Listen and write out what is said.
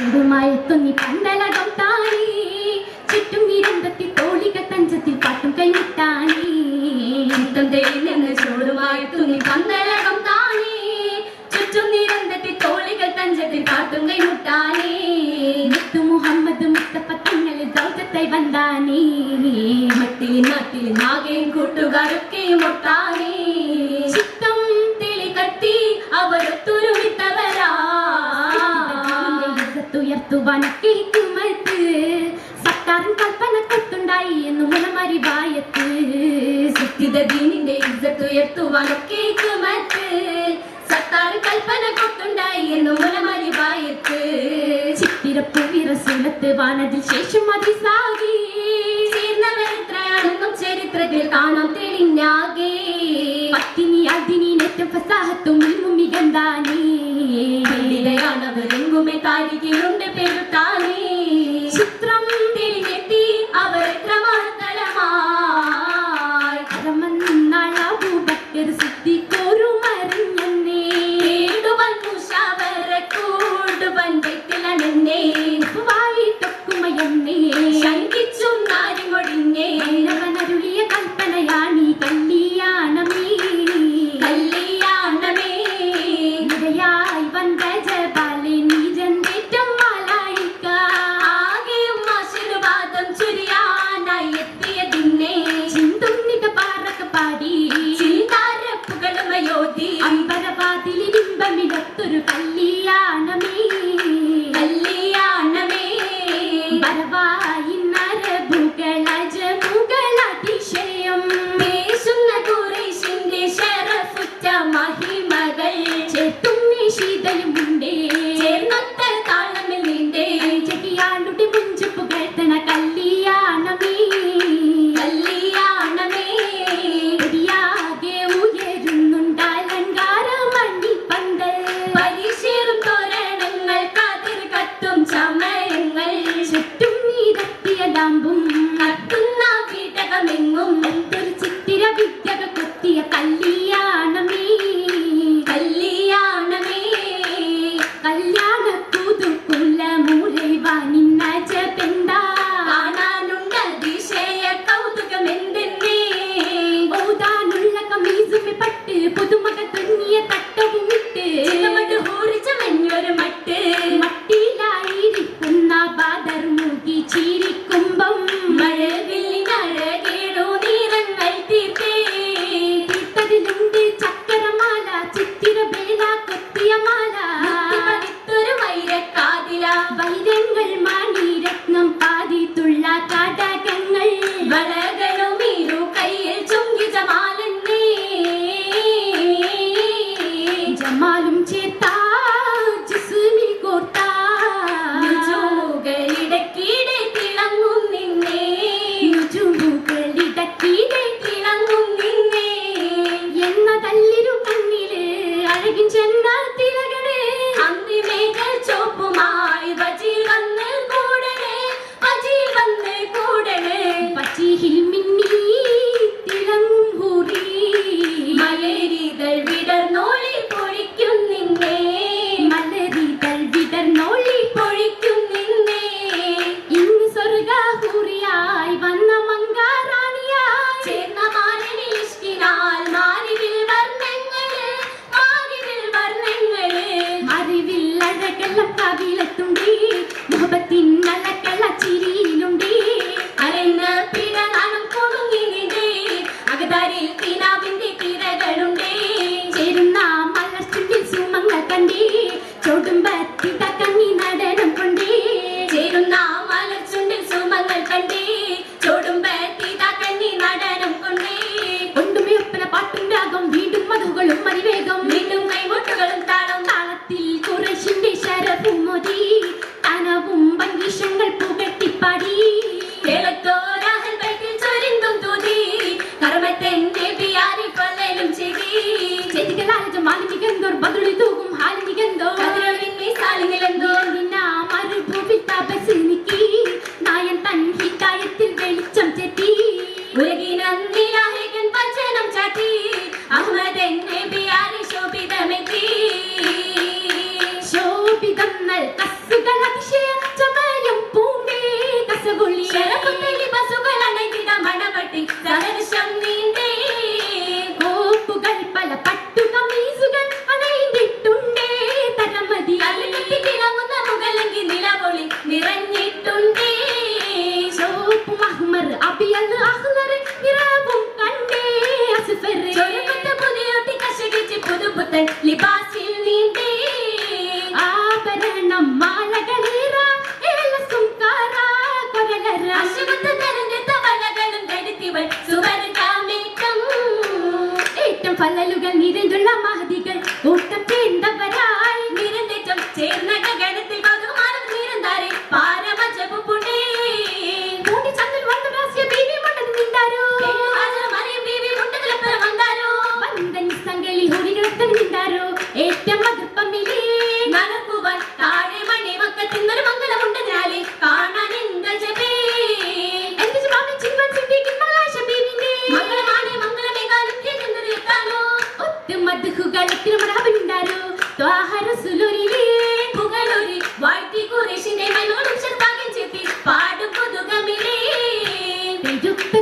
அங்குமாயத்தொன்னி பந்தலகம் தானே? சிட்டும் இரந்தத்தில் தோழிக தஞ்சத்தில் பாட்டும் கைவிட்டானே? தந்தையில் சோடுமாயத்தொன்னி பந்தலகம் தானே? சுற்றும் இரந்தத்தில் தோழிகள் தஞ்சத்தில் பாட்டும் கைவிட்டானே? முத்து முகம்மது முத்தப்ப தங்களில் தௌஜத்தை வந்தானே? மத்தியில் நாட்டில் நாகையின் கூட்டுகாருக்கு முட்டானே? വനക്കേക്കുമൽത്ത് സത്താറും കൽപ്പന കൊട്ടുണ്ടായി എന്ന് മുലമരി വായത്ത്. സുസ്ഥിത ദീനിന്റെ ഇസ്സത്തുയർത്തുവാനക്കേക്കുമൽത്ത് സത്താറും കൽപ്പന കൊട്ടുണ്ടായി എന്ന് മുലമരി വായത്ത്. ചിത്തിരപ്പുവിറ സുലത്ത് വാനതിൽ ശേഷം മതി സാകി ചേർന്നവരെത്രയാണെന്നും ചരിത്രത്തിൽ കാണാം തെളിഞ്ഞാകേ. അഗ്നി അഗ്നി നെറ്റം ഫസാഹത്തും ഇൽമും മികന്താനേ. പണ്ഡിതയാണവരെങ്കുമേ താരികയുണ്ട് പെരുത്താനേ. İstanbul അതെന്നെ నిధులమ പെരുത്ത